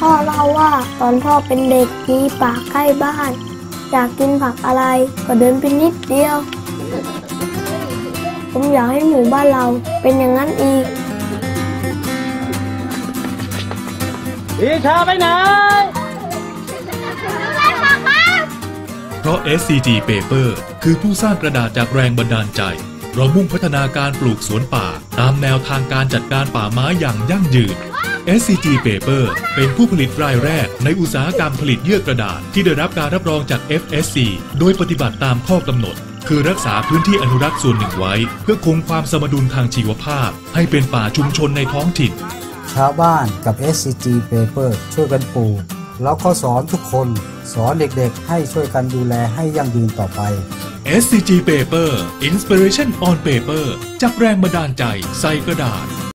พ่อเล่าว่าตอนพ่อเป็นเด็กมีป่าใกล้บ้าน อยากกินผักอะไรก็เดินไปนิดเดียว ผมอยากให้หมู่บ้านเราเป็นอย่างนั้นอีกอีชาไปไหนเพราะ SCG Paper คือผู้สร้างกระดาษจากแรงบันดาลใจ เรามุ่งพัฒนาการปลูกสวนป่า ตามแนวทางการจัดการป่าไม้อย่างยั่งยืน SCG Paper เป็นผู้ผลิตรายแรกในอุตสาหกรรมผลิตเยื่อกระดาษ ที่ได้รับการรับรองจาก FSC โดยปฏิบัติตามข้อกำหนด คือรักษาพื้นที่อนุรักษ์ส่วนหนึ่งไว้ เพื่อคงความสมดุลทางชีวภาพ ให้เป็นป่าชุมชนในท้องถิ่น ชาวบ้านกับ SCG Paper ช่วยกันปลูกแล้วก็สอนทุกคนสอนเด็กๆ ให้ช่วยกันดูแลให้ยั่งยืนต่อไป SCG Paper Inspiration on Paper จากแรงบันดาลใจใส่กระดาษ